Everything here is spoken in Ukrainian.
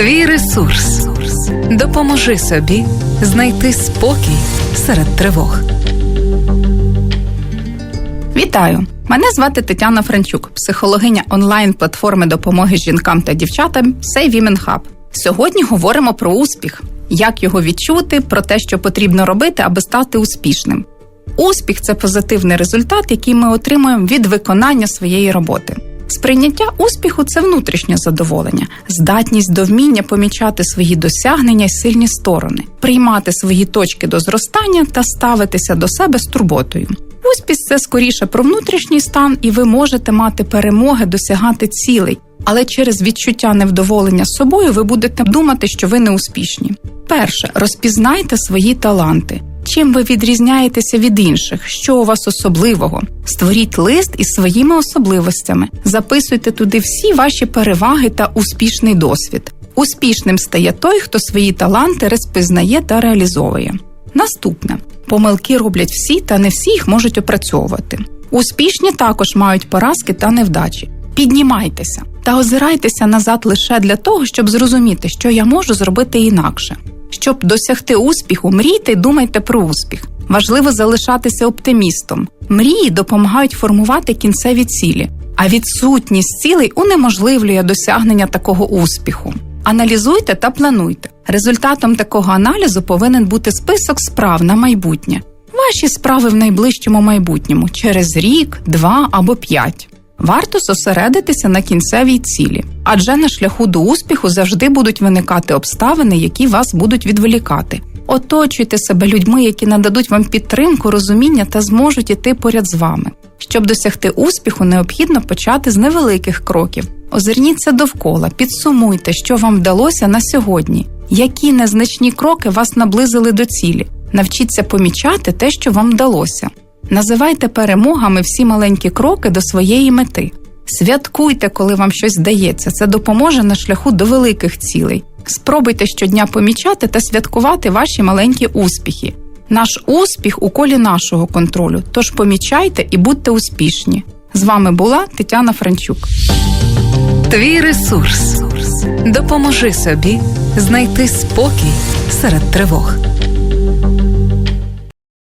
Твій ресурс. Допоможи собі знайти спокій серед тривог. Вітаю! Мене звати Тетяна Франчук, психологиня онлайн-платформи допомоги жінкам та дівчатам Say Women Hub. Сьогодні говоримо про успіх, як його відчути, про те, що потрібно робити, аби стати успішним. Успіх це позитивний результат, який ми отримуємо від виконання своєї роботи. Сприйняття успіху це внутрішнє задоволення, здатність до вміння помічати свої досягнення й сильні сторони, приймати свої точки до зростання та ставитися до себе з турботою. Успіх це скоріше про внутрішній стан, і ви можете мати перемоги, досягати цілей, але через відчуття невдоволення собою ви будете думати, що ви не успішні. Перше, розпізнайте свої таланти. Чим ви відрізняєтеся від інших? Що у вас особливого? Створіть лист із своїми особливостями, записуйте туди всі ваші переваги та успішний досвід. Успішним стає той, хто свої таланти розпізнає та реалізовує. Наступне помилки роблять всі, та не всі їх можуть опрацьовувати. Успішні також мають поразки та невдачі. Піднімайтеся та озирайтеся назад лише для того, щоб зрозуміти, що я можу зробити інакше. Щоб досягти успіху, мрійте думайте про успіх. Важливо залишатися оптимістом. Мрії допомагають формувати кінцеві цілі, а відсутність цілей унеможливлює досягнення такого успіху. Аналізуйте та плануйте. Результатом такого аналізу повинен бути список справ на майбутнє. Ваші справи в найближчому майбутньому через рік, два або п'ять. Варто зосередитися на кінцевій цілі, адже на шляху до успіху завжди будуть виникати обставини, які вас будуть відволікати. Оточуйте себе людьми, які нададуть вам підтримку, розуміння та зможуть іти поряд з вами. Щоб досягти успіху, необхідно почати з невеликих кроків. Озирніться довкола, підсумуйте, що вам вдалося на сьогодні, які незначні кроки вас наблизили до цілі. Навчіться помічати те, що вам вдалося. Називайте перемогами всі маленькі кроки до своєї мети. Святкуйте, коли вам щось вдається. Це допоможе на шляху до великих цілей. Спробуйте щодня помічати та святкувати ваші маленькі успіхи. Наш успіх у колі нашого контролю. Тож помічайте і будьте успішні. З вами була Тетяна Франчук. Твій ресурс. Допоможи собі знайти спокій серед тривог.